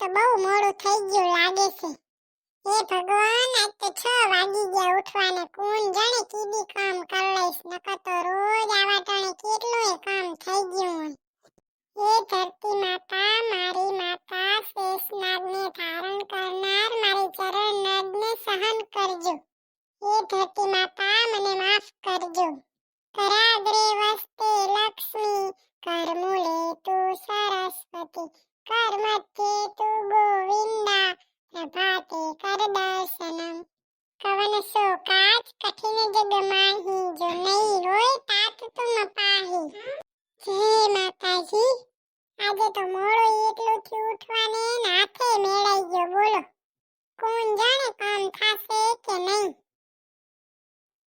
તો બહુ મોડું થઈ ગયું લાગે છે. હે ભગવાન, આજ તો છ વાગી ગયા ઉઠવાને. કોણ જાણે કીધી કામ કર લઈશ, નકર તો રોજ આવા ટાણે કેટલું કામ થઈ ગયું હે ધરતી માતા, મારી માતા શેષનાગને ધારણ કરનાર, મારી ચરણ નદને સહન કરજો. હે ધરતી માતા, મને માફ કરજો કરાગ્રે વસ્તે લક્ષ્મી કરમૂલે તુ સરસ્વતી કર્મધ્યે તુ ગોવિંદા પ્રભાતે કર દર્શનમ કવન શોકાચ કઠિન જગ માહી જો નહીં હોય તાત તુમ પાહી જય માતાજી આજે તો મોડો એટલું થી ઉઠવાને ને હાથે મેળાઈ ગયો બોલો કોણ જાણે કામ થાશે કે નહીં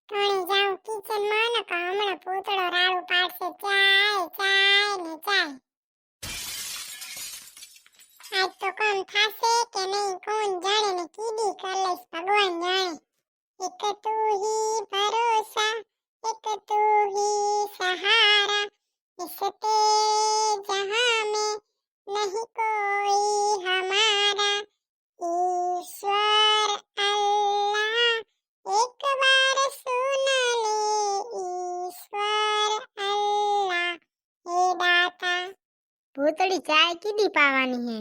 તણે જાઉં કિચનમાં ને કે હમણાં પૂતળો રાડું પાડશે ચાય ચાય ને ચાય આજ તો કામ થાશે કે નહીં કોણ જાણે ને કીડી કર લઈશ ભગવાન જાણે એક તું હી ભરોસા એક તું હી સહારા इसते जहां में नहीं कोई हमारा ईश्वर अल्लाह एक बार सुन ले ईश्वर अल्लाह हे दाता ભૂતળી ચાય કીધી પાવાની હે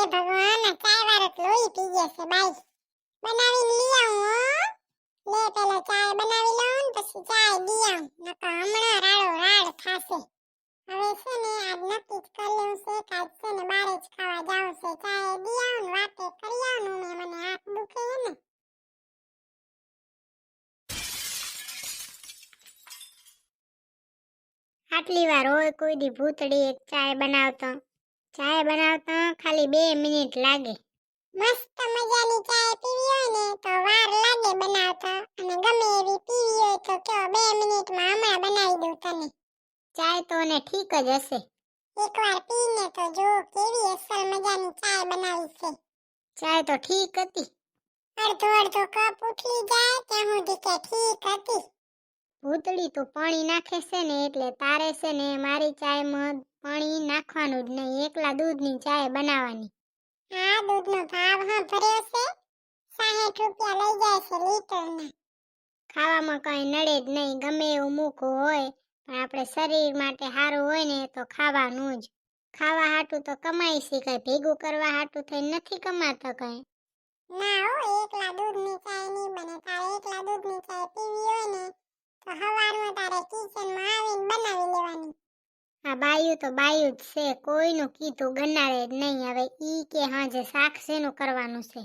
હે ભગવાન, ચાય વાળો લોહી પી જશે બાઈ. બનાવીને લઈ આવું લે પેલો ચાય બનાવી લઉં પછી ચાય દી નકર હમણાં રાડો રાડ થાશે. હવે છે ને આજ નક્કી જ કરી લેવું છે કે છે ને બારે જ ખાવા જાવું છે. ચાય દી વાતે કરી આવું ને મને હાથ દુખે ને. આટલી વાર હોય કોઈ દી ભૂતડી એક ચાય બનાવતો. ચાય બનાવતા ખાલી બે મિનિટ લાગે. મસ્ત મજાની ચાય પીવી હોય ને તો વાર લાગે બનાવતા. અને ગમે એવી પીવી હોય તો કયો બે મિનિટમાં હમણાં બનાવી દઉં તને. ચાય તો ને ઠીક જ હશે. એકવાર પીને તો જો કેવી અસલ મજાની ચાય બનાવી છે. ચાય તો ઠીક હતી. અડધો અડધો કપ ઉઠી જાય ત્યાં સુધી કે ઠીક હતી. ભૂતળી તો પાણી નાખે છે ને એટલે તારે છે ને મારી ચાયમાં પાણી નાખવાનું જ નહીં એકલા દૂધની ચાય બનાવવાની. આ દૂધનો ભાવ હા ભર્યો છે. સાહીઠ રૂપિયા લઈ જાય છે લીટરના. ખાવામાં કઈ નડે જ નહીં ગમે એવું મૂકવું હોય પણ આપણે શરીર માટે સારું હોય ને તો ખાવાનું જ. ખાવા હાટું તો કમાઈ છે કઈ ભેગું કરવા હાટું થઈ નથી કમાતા કઈ. ના હો એકલા દૂધની ચાય નહીં બને તારે એકલા દૂધની ચાય પીવી હોય ને તો સવારમાં તારે કિચનમાં આવીને બનાવી લેવાની. આ બાયું તો બાયું જ છે. કોઈનું કીધું ગનારે જ નહીં. હવે ઈ કે હાજે શાક શેનું કરવાનું છે.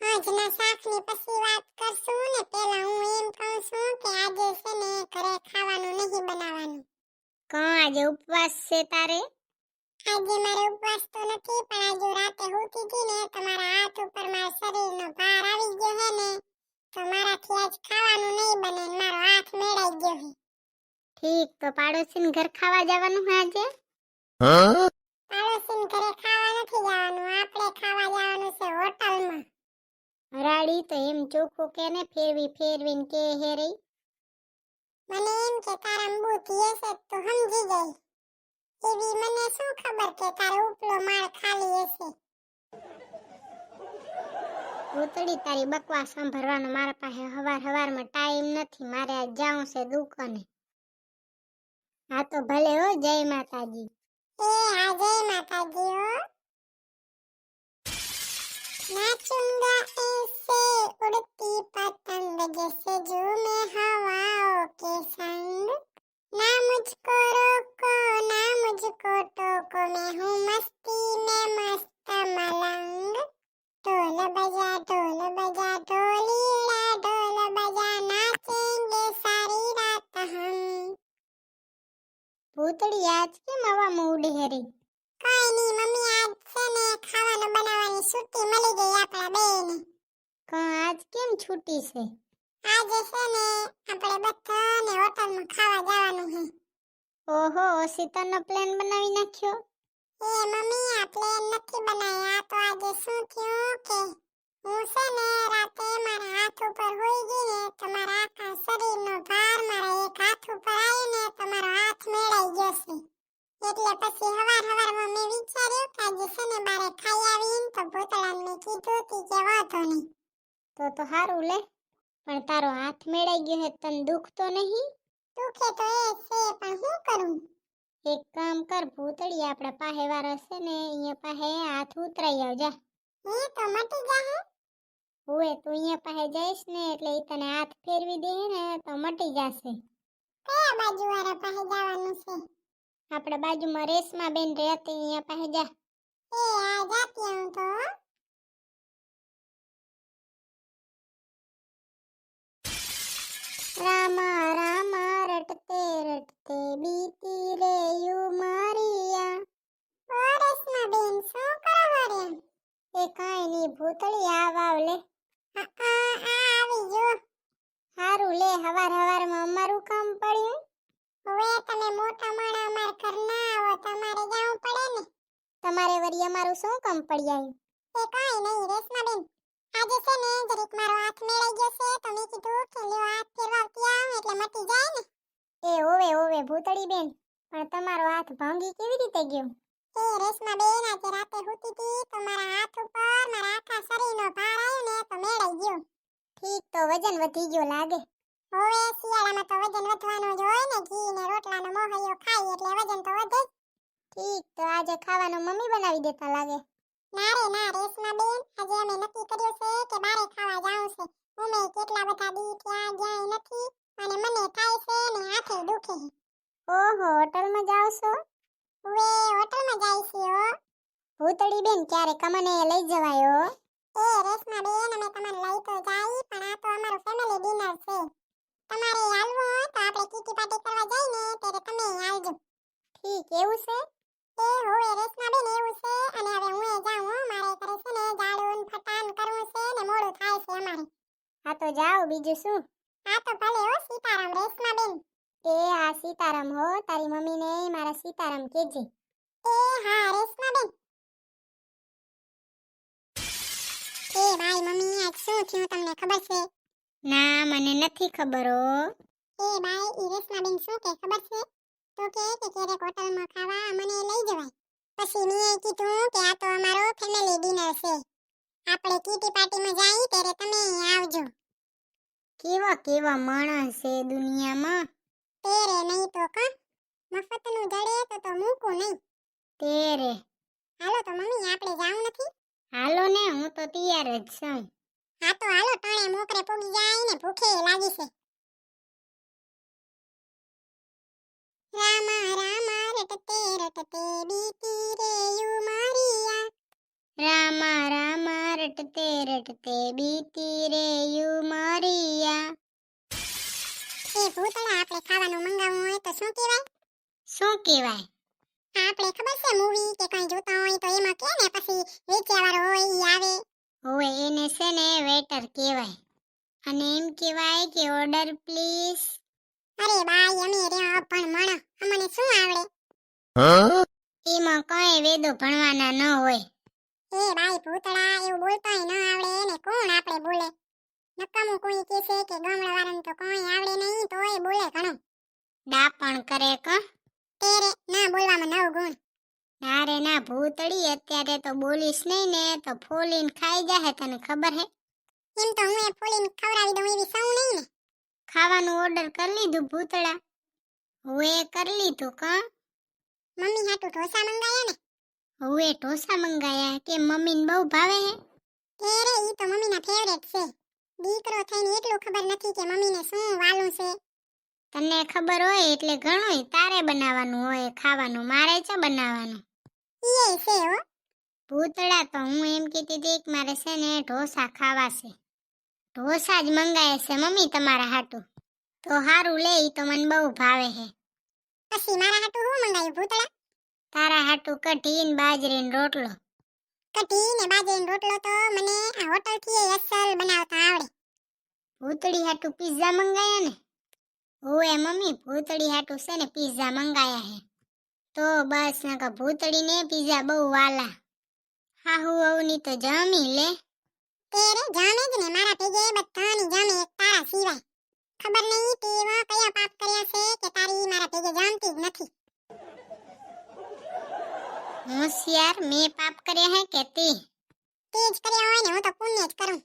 આજના શાકની પછી વાત કરશું ને પેલા હું એમ કહું છું કે આજે છે ને ઘરે ખાવાનું નહીં બનાવવાનું. કં આજે ઉપવાસ છે તારે? આજે મારે ઉપવાસ ઠીક તો પાડોશીન ઘર ખાવા જવાનું હે આજે? પાડોશીન ઘરે ખાવા નથી જવાનું આપણે ખાવા જવાનું છે હોટલમાં. હરાડી તો એમ ચોખ્ખું કે ને ફેરવી ફેરવીને કે હે રહી? મને એમ કે તારા બુદ્ધિ હશે તો સમજી જાય એવી મને શું ખબર કે તારો ઉપલો માળ ખાલી હશે? ઉતળી તારી બકવાસ સાંભળવાનો મારા પાસે હવાર હવારમાં ટાઈમ નથી મારે આ જાઉં છે દુકાને. હા તો ભલે હો, જય માતાજી. એ હા, જય માતાજી હો. નાચુંગા એસે ઉડતી પતંગ જૈસે ઝૂમે હવાઓ કે સંગ. ના મુજકો રોકો, ના મુજકો તો આપણા બેને કં આજ કેમ છૂટી છે? આજે છે ને આપણે બધાને હોટલમાં ખાવા જવાનું છે. ઓહો શીતળનો પ્લાન બનાવી નાખ્યો? એ મમ્મી, આ પ્લાન નથી બનાવ્યા તો આજે શું થયું કે હું છે ને રાતે મારા હાથ ઉપર હોઈ ગઈ ને તો મારા આખા શરીરનો ભાર મારા એક હાથ ઉપર આવ્યો ને તો મારો હાથ મેળાઈ ગયો છે એટલે પછી હવાર હવારમાં મેં વિચાર્યું કે આજે છે ને બારે ખાઈ આવીને તો ભૂતળાને મેં કીધું તી કે વાંધો નહીં. તો તો સારું લે પણ તારો હાથ મેળાઈ ગયો હે તને દુખ તો નહીં? દુખે તો એ છે પણ શું કરું? એક કામ કર ભૂતળી આપણા પાસે વાર હશે ને અહીંયા પાસે હાથ ઉતરાઈ આવજા એ તો મટી જાહે હુએ તું અહીંયા પાસે જઈશ ને એટલે ઈ તને હાથ ફેરવી દે ને તો મટી જશે. કયા બાજુ વાળા પાસે જવાનું છે? આપણા બાજુમાં રેશમા બેન રહેતી અહીંયા પાસે જા. એ આ જાતી હું તો રામા રામા રટતે રટતે બીતી રે યુ મારિયા. ઓ રેશમા બેન શું કરો હરે એ કાંઈ નહીં ભૂતળી આવ આવ લે. આ આ આ આવી જો. હારું લે હવાર હવારમાં અમારું કામ પડ્યું હવે તમે મોટા માણા અમાર ઘરના આવો તમારે જાવું પડે ને તમારે વરી અમારું શું કામ પડી આવ્યું એ કાંઈ નહીં રેશમા બેન આજે છે ને જરીક મારો હાથ મેળાઈ ગયો છે તો મેં કીધું કે લ્યો હાથ ફેરવાવતી આવ એટલે મટી જાય ને. એ ઓવે ઓવે ભૂતળી બેન પણ તમારો હાથ ભાંગી કેવી રીતે ગયો? એ રેશમા બેન આજે રાતે સૂતી હતી તો મારા હાથ ઉપર મારા આખા શરીરનો ભાર આવ્યો ને તો મેળાઈ ગયો. ઠીક તો વજન વધી ગયો લાગે. હવે શિયાળામાં તો વજન વધવાનો જ હોય ને ઘી ને રોટલાનો મોહૈયો ખાઈ એટલે વજન તો વધે. ઠીક તો આજે ખાવાનું મમ્મી બનાવી દેતા લાગે. ના રે ના રેશમા બેન આજે અમે નક્કી કર્યું છે કે બારે ખાવા જાવું છે. અમે કેટલા બધા દી ત્યાં ગયા નથી અને મને થાય છે ને હાથે દુખે. ઓહો હોટલમાં જાવ છો? હવે હોટલમાં જાય છે હો. ભૂતળી બેન ક્યારેક અમને લઈ જવાયો એ રેશમા બેન અમે હા જાઓ બીજું શું? આ તો ભલે હો સીતારામ રેશમા બેન એ આ સીતારામ હો તારી મમ્મીને મારા સીતારામ કેજે. એ હા રેશમા બેન એ ભાઈ મમ્મી આજ શું થયું તમને ખબર છે? ના મને નથી ખબર હો. એ ભાઈ ઈ રેશમા બેન શું કે ખબર છે? તો કે કે ક્યારેક હોટલમાં ખાવા મને લઈ જવાય. પછી મેં કીધું કેવા કેવા માણસ છે દુનિયામાં? તેરે નહીં તો કા? મફતનું જડે તો તો મૂકું નહીં. તેરે. હાલો તો મમ્મી આપણે જાવું નથી? હાલો ને હું તો તૈયાર જ છું. હા તો હાલો તણે મોકરે પોગી જાય ને ભૂખે લાગી છે. રામા રામા રટતે રટતે બીતી રે યુ મારિયા. રામા રામા રટતે રટતે બીતી રે યુ મારિયા. એ ભૂતળા આપણે ખાવાનું મંગાવવું હોય તો શું કહેવાય? શું કહેવાય? આપણે ખબર છે મૂવી કે કંઈ જોતા હોય તો એમાં કે ને પછી વેચિયાવાળો હોય ઈ આવે. હોય એને છે ને વેટર કહેવાય. અને એમ કહેવાય કે ઓર્ડર પ્લીઝ અરે બાઈ અમે રહ્યા પણ મણ અમને શું આવડે? એમાં કઈ વેદો ભણવાના ન હોય. એ બાઈ ભૂતળા એવું બોલતાય ન આવડે એને કોણ આપણે બોલે? નકામું કોઈ કહે કે કે ગામડાવાળાને તો કોઈ આવડે નહીં તોય બોલે ઘણું. ડાપણ કરે ક? તેરે ના બોલવામાં નવ ગુણ. ના રે ના ભૂતળી અત્યારે તો બોલીશ નહીં ને તો ફોલીન ખાઈ જાહે તને ખબર હે? એમ તો હું એ ફોલીન ખવડાવી દઉં એવી સૌ નહીં ને. ખાવાનું ઓર્ડર કરી લીધું ભૂતળા. હું એ કરી લીધું ક? મમ્મી હાટુ ઢોસા મંગાયા ને? હવે ઢોસા મંગાયા કે મમ્મીને બહુ ભાવે હે? તેરે ઈ તો મમ્મીના ફેવરેટ છે. દીકરો થઈને એટલું ખબર નથી કે મમ્મીને શું વાલું છે. તને ખબર હોય એટલે ઘણું તારે બનાવવાનું હોય ખાવાનું મારે છે બનાવવાનું. ઈએ છે હો. ભૂતળા તો હું એમ કહેતી હતી કે મારે છે ને ઢોસા ખાવા છે. ઢોસા જ મંગાય છે મમ્મી તમારા હાટું. તો હારું લે ઈ તો મને બહુ ભાવે છે પછી મારા હાટું હું મંગાવ્યું ભૂતળા? તારા હાટું કઢી ને બાજરી ને રોટલો. કઢી ને બાજરીનો રોટલો તો મને આ હોટલથી અસલ બનાવતા આવડે. ભૂતળી હાટું પિઝા મંગાયા ને? ઓએ મમ્મી ભૂતળી હાટું છે ને પિઝા મંગાયા હે. તો બસ નકા ભૂતળી ને પિઝા બહુ વાલા. હાહુ વહુની તો જમી લે. તેરે જામે જ ને મારા ભેગે બધાની જામે એક તારા સિવાય. ખબર નહીં તેવા કયા પાપ કર્યા છે કે તારી મારા ભેગે જામતી જ નથી. હોશિયાર, મેં પાપ કર્યા હે કે તી તે જ કર્યા હોય ને, હું તો પુણ્ય જ કરું.